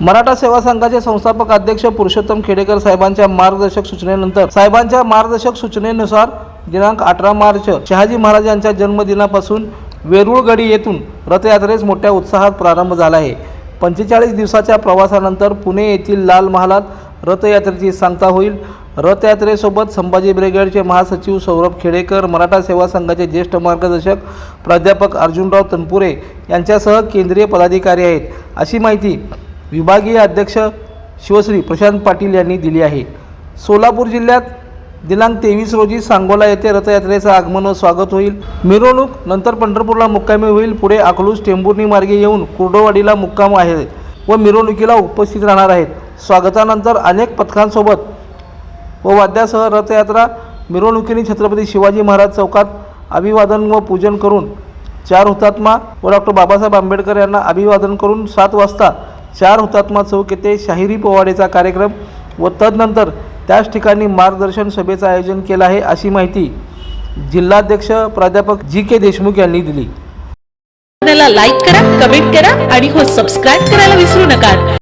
मराठा सेवा संघाचे संस्थापक अध्यक्ष पुरुषोत्तम खेडेकर साहेबांच्या मार्गदर्शक सूचनेनंतर साहेबांच्या मार्गदर्शक सूचनेनुसार दिनांक अठरा मार्च शहाजी महाराज यांच्या जन्मदिनापासून वेरूळगडी येथून रथयात्रेस मोठ्या उत्साहात प्रारंभ झाला आहे. पंचेचाळीस दिवसाच्या प्रवासानंतर पुणे येथील लाल महालात रथयात्रेची सांगता होईल. रथयात्रेसोबत संभाजी ब्रिगेडचे महासचिव सौरभ खेडेकर मराठा सेवा संघाचे ज्येष्ठ मार्गदर्शक प्राध्यापक अर्जुनराव तनपुरे यांच्यासह केंद्रीय पदाधिकारी आहेत. अशी माहिती विभागीय अध्यक्ष शिवश्री प्रशांत पाटील यांनी दिली आहे. सोलापूर जिल्ह्यात दिनांक तेवीस रोजी सांगोला येथे रथयात्रेचं आगमन व स्वागत होईल. मिरवणूक नंतर पंढरपूरला मुक्कामी होईल. पुढे अकलूज टेंभुर्णी मार्गे येऊन कुर्डोवाडीला मुक्काम आहे व मिरवणुकीला उपस्थित राहणार आहेत. स्वागतानंतर अनेक पथकांसोबत व वाद्यासह रथयात्रा मिरवणुकीने छत्रपती शिवाजी महाराज चौकात अभिवादन व पूजन करून चार हुतात्मा व डॉक्टर बाबासाहेब आंबेडकर यांना अभिवादन करून सात वाजता चार हुतात्मा चौक येथे शाहिरी पोवाडेचा कार्यक्रम व तदनंतर त्याच ठिकाणी मार्गदर्शन सभेचं आयोजन केलं आहे अशी माहिती जिल्हाध्यक्ष प्राध्यापक जी के देशमुख यांनी दिली. लाईक करा कमेंट करा आणि हो सबस्क्राईब करायला विसरू नका.